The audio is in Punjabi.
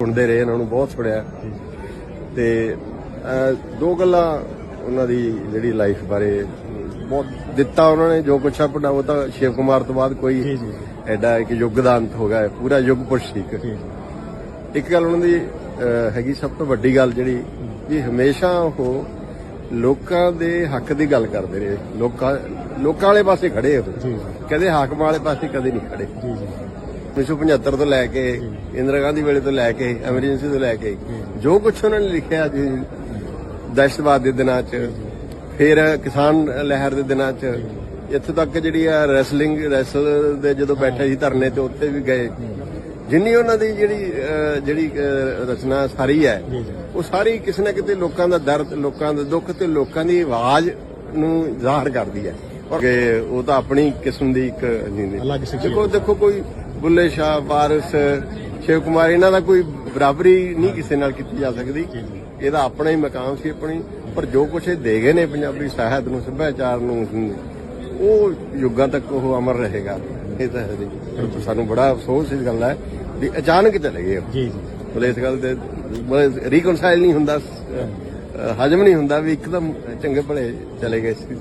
ਸੁਣਦੇ ਰਹੇ ਇਹਨਾਂ ਨੂੰ ਬਹੁਤ ਸੁਣਿਆ। ਤੇ ਦੋ ਗੱਲਾਂ ਉਹਨਾਂ ਦੀ ਜਿਹੜੀ ਲਾਈਫ ਬਾਰੇ ਬਹੁਤ ਦਿੱਤਾ ਉਹਨਾਂ ਨੇ ਜੋ ਕੁਛ ਆਪਣਾ ਉਹ ਤਾਂ ਸ਼ਿਵ ਕੁਮਾਰ ਤੋਂ ਬਾਅਦ ਕੋਈ। ਐਡਾ ਇੱਕ ਯੁੱਗ ਦਾ ਅੰਤ ਹੋ ਗਿਆ ਹੈ, ਪੂਰਾ ਯੁੱਗ ਪੁਰਸ਼ ਸੀ ਇੱਕ। ਗੱਲ ਉਹਨਾਂ ਦੀ ਹੈਗੀ ਸਭ ਤੋਂ ਵੱਡੀ ਗੱਲ ਜਿਹੜੀ ਵੀ ਹਮੇਸ਼ਾ ਉਹ ਲੋਕਾਂ ਦੇ ਹੱਕ ਦੀ ਗੱਲ ਕਰਦੇ ਰਹੇ। ਲੋਕਾਂ ਲੋਕਾਂ ਵਾਲੇ ਪਾਸੇ ਖੜੇ ਉਹ। ਜੀ ਕਦੇ ਹਾਕਮ ਵਾਲੇ ਪਾਸੇ ਕਦੇ ਨਹੀਂ ਖੜੇ। 1975 ਤੋਂ ਲੈ ਕੇ ਇੰਦਰਾ ਗਾਂਧੀ ਵੇਲੇ ਤੋਂ ਲੈ ਕੇ ਐਮਰਜੈਂਸੀ ਤੋਂ ਲੈ ਕੇ ਜੋ ਕੁਝ ਉਹਨਾਂ ਨੇ ਲਿਖਿਆ ਜੀ ਦਹਿਸ਼ਤਵਾਦ ਦੇ ਦਿਨਾਂ 'ਚ ਫਿਰ ਕਿਸਾਨ ਲਹਿਰ ਦੇ ਦਿਨਾਂ 'ਚ ਇੱਥੇ ਤੱਕ ਜਿਹੜੀ ਆ ਰੈਸਲਿੰਗ ਰੈਸਲ ਦੇ ਜਦੋਂ ਬੈਠੇ ਸੀ ਧਰਨੇ ਤੇ ਉੱਤੇ ਵੀ ਗਏ। ਜਿੰਨੀ ਉਹਨਾਂ ਦੀ ਜਿਹੜੀ ਜਿਹੜੀ ਰਚਨਾ ਸਾਰੀ ਹੈ। ਉਹ ਸਾਰੀ ਕਿਸੇ ਨਾ ਕਿਤੇ ਲੋਕਾਂ ਦਾ ਦਰਦ ਲੋਕਾਂ ਦਾ ਦੁੱਖ ਤੇ ਲੋਕਾਂ ਦੀ ਆਵਾਜ਼ ਨੂੰ ਜ਼ਾਹਰ ਕਰਦੀ ਹੈ। ਔਰ ਕਿ ਉਹ ਤਾਂ ਆਪਣੀ ਕਿਸਮ ਦੀ ਇੱਕ ਦੇਖੋ ਦੇਖੋ ਕੋਈ ਬੁੱਲੇ ਸ਼ਾਹ ਵਾਰਿਸ ਸ਼ਿਵ ਕੁਮਾਰ ਇਹਨਾਂ ਦਾ ਕੋਈ ਬਰਾਬਰੀ ਨਹੀਂ ਕਿਸੇ ਨਾਲ ਕੀਤੀ ਜਾ ਸਕਦੀ। ਇਹਦਾ ਆਪਣਾ ਹੀ ਮਕਾਮ ਸੀ ਆਪਣੀ ਪਰ ਜੋ ਕੁਛ ਇਹ ਦੇ ਗਏ ਨੇ ਪੰਜਾਬੀ ਸਾਹਿਤ ਨੂੰ ਸੱਭਿਆਚਾਰ ਨੂੰ ਉਹ ਯੁੱਗਾਂ ਤੱਕ ਉਹ ਅਮਰ ਰਹੇਗਾ। ਇਹ ਤਾਂ ਹੈ ਜੀ। ਸਾਨੂੰ ਬੜਾ ਅਫਸੋਸ ਇਸ ਗੱਲ ਦਾ ਹੈ ਵੀ ਅਚਾਨਕ ਚਲੇ ਗਏ। ਜੀ ਜੀ। ਮਤਲਬ ਇਸ ਗੱਲ ਤੇ ਮਤਲਬ ਰੀਕਨਸਾਈਲ ਨਹੀਂ ਹੁੰਦਾ ਹਜਮ ਨਹੀਂ ਹੁੰਦਾ ਵੀ ਇੱਕਦਮ ਚੰਗੇ ਭਲੇ ਚਲੇ ਗਏ ਸੀ।